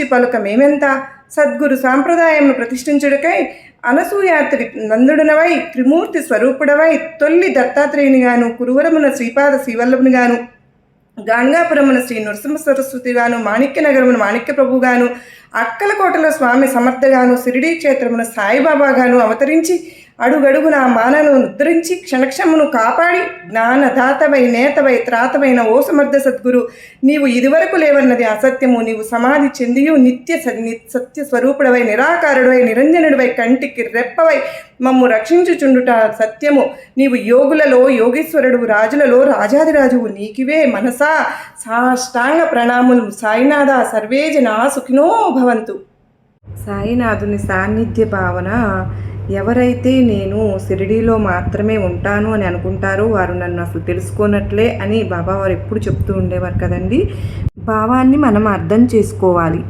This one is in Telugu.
గురించి పలుక మేమెంత సద్గురు సాంప్రదాయమును ప్రతిష్ఠించుటకై అనసూయాత్రి నందుడనవై త్రిమూర్తి స్వరూపుడవై తొల్లి దత్తాత్రేయునిగాను కురువరమున శ్రీపాద శ్రీవల్లభునిగాను గాంగాపురమున శ్రీ నృసింహ సరస్వతిగాను మాణిక్య నగరమున మాణిక్య ప్రభుగాను అక్కలకోటలో స్వామి సమర్థగాను షిరిడీ క్షేత్రమున సాయిబాబాగాను అవతరించి అడుగడుగున మానను ఉద్ధరించి క్షణక్షమును కాపాడి జ్ఞానదాతవై నేతవై త్రాతవైన ఓ సమర్థ సద్గురు. నీవు ఇదివరకు లేవన్నది అసత్యము. నీవు సమాధి చెందియు నిత్య ని- సత్య స్వరూపుడవై నిరాకారుడవై నిరంజనుడివై కంటికి రెప్పవై మమ్ము రక్షించుచుండుట సత్యము. నీవు యోగులలో యోగేశ్వరుడు రాజులలో రాజాదిరాజువు నీకివే మనసా. సాష్టాంగ ప్రణాములు సాయినాథ సర్వే జనా సుఖినో భవంతు. సాయినాథుని సాన్నిధ్య భావన ఎవరైతే నేను షిరిడీలో మాత్రమే ఉంటాను అని అనుకుంటారో వారు నన్ను అసలు తెలుసుకోనట్లే అని బాబా వారు ఎప్పుడు చెప్తూ ఉండేవారు కదండి. భావాన్ని మనం అర్థం చేసుకోవాలి.